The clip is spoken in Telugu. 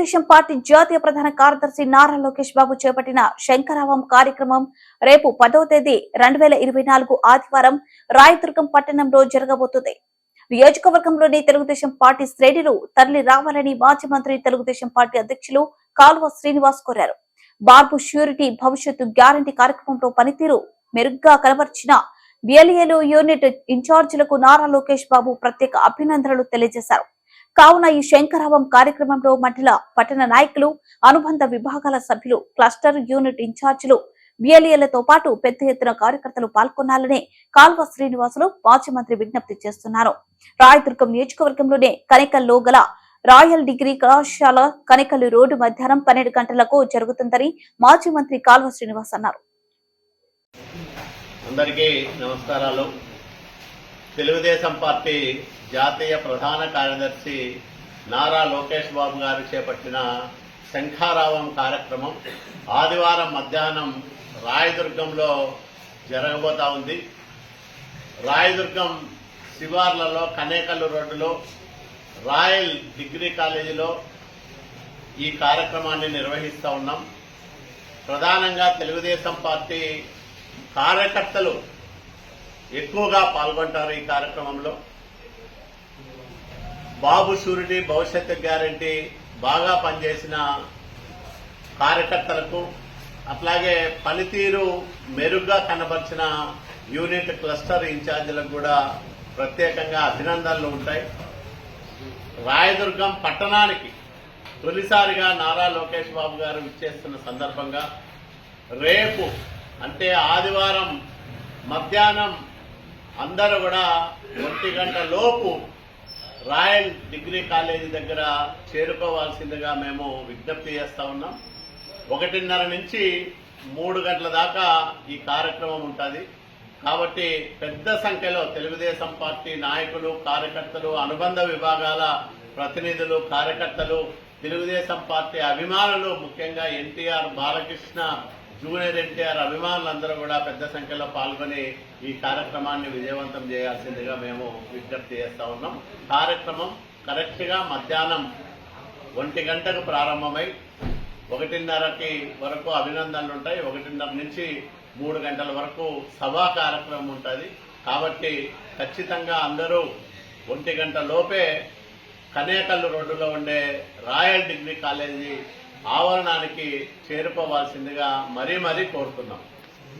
తెలుగుదేశం పార్టీ జాతీయ ప్రధాన కార్యదర్శి నారా లోకేష్ బాబు చేపట్టిన శంకరావం కార్యక్రమం రేపు పదో తేదీ రెండు వేల ఇరవై నాలుగు ఆదివారం రాయదుర్గం పట్టణంలో జరగబోతుంది. నియోజకవర్గంలోని తెలుగుదేశం పార్టీ శ్రేణులు తరలి రావాలని మాజీ మంత్రి తెలుగుదేశం పార్టీ అధ్యక్షులు కాల్వ శ్రీనివాస్ కోరారు. బాబు ష్యూరిటీ భవిష్యత్తు గ్యారంటీ కార్యక్రమంలో పనితీరు మెరుగ్గా కనబర్చిన బిఎల్ఏలు యూనిట్ ఇన్ఛార్జీలకు నారా లోకేష్ బాబు ప్రత్యేక అభినందనలు తెలియజేశారు. కావున ఈ శంకరావం కార్యక్రమంలో మండల పట్టణ నాయకులు అనుబంధ విభాగాల సభ్యులు క్లస్టర్ యూనిట్ ఇన్ఛార్జీలు బిఎల్ఏలతో పాటు పెద్ద ఎత్తున కార్యకర్తలు పాల్గొనాలని కాల్వ శ్రీనివాసులు మాజీ మంత్రి విజ్ఞప్తి చేస్తున్నారు. రాయదుర్గం నియోజకవర్గంలోనే కనికల్లో గల రాయల్ డిగ్రీ కళాశాల కనికలు రోడ్డు మధ్యాహ్నం పన్నెండు గంటలకు జరుగుతుందని మాజీ మంత్రి కాల్వ శ్రీనివాస్ అన్నారు. అందరికీ నమస్కారాలు. తెలుగుదేశం పార్టీ జాతీయ ప్రధాన కార్యదర్శి నారా లోకేష్ బాబు గారు చేపట్టిన శంఖారావం కార్యక్రమం ఆదివారం మధ్యాహ్నం రాయదుర్గంలో జరగబోతా ఉంది. రాయదుర్గం శివార్లలో కనేకల్లు రోడ్డులో రాయల్ డిగ్రీ కాలేజీలో ఈ కార్యక్రమాన్ని నిర్వహిస్తూ ఉన్నాం. ప్రధానంగా తెలుగుదేశం పార్టీ కార్యకర్తలు ఎక్కువగా పాల్గొంటారు ఈ కార్యక్రమంలో. బాబు షూరిటీ భవిష్యత్తు గ్యారంటీ బాగా పనిచేసిన కార్యకర్తలకు అట్లాగే పనితీరు మెరుగ్గా కనబరిచిన యూనిట్ క్లస్టర్ ఇన్ఛార్జీలకు కూడా ప్రత్యేకంగా అభినందనలు ఉంటాయి. రాయదుర్గం పట్టణానికి తొలిసారిగా నారా లోకేష్ బాబు గారు ఇచ్చేస్తున్న సందర్భంగా రేపు అంటే ఆదివారం మధ్యాహ్నం అందరూ కూడా ఒంటి గంట లోపు రాయల్ డిగ్రీ కాలేజీ దగ్గర చేరుకోవాల్సిందిగా మేము విజ్ఞప్తి చేస్తూ ఉన్నాం. ఒకటిన్నర నుంచి మూడు గంటల దాకా ఈ కార్యక్రమం ఉంటుంది. కాబట్టి పెద్ద సంఖ్యలో తెలుగుదేశం పార్టీ నాయకులు కార్యకర్తలు అనుబంధ విభాగాల ప్రతినిధులు కార్యకర్తలు తెలుగుదేశం పార్టీ అభిమానులు ముఖ్యంగా ఎన్టీఆర్ బాలకృష్ణ జూనియర్ ఎన్టీఆర్ అభిమానులందరూ కూడా పెద్ద సంఖ్యలో పాల్గొని ఈ కార్యక్రమాన్ని విజయవంతం చేయాల్సిందిగా మేము విజ్ఞప్తి చేస్తూ ఉన్నాం. కార్యక్రమం కరెక్ట్గా మధ్యాహ్నం ఒంటి గంటకు ప్రారంభమై ఒకటిన్నరకి వరకు అభినందనలు ఉంటాయి. ఒకటిన్నర నుంచి మూడు గంటల వరకు సభా కార్యక్రమం ఉంటుంది. కాబట్టి ఖచ్చితంగా అందరూ ఒంటి గంట లోపే కనేకల్లు రోడ్డులో ఉండే రాయల్ డిగ్రీ కాలేజీ ఆవరణానికి చేరుకోవాల్సిందిగా మరీ మరీ కోరుతున్నాం.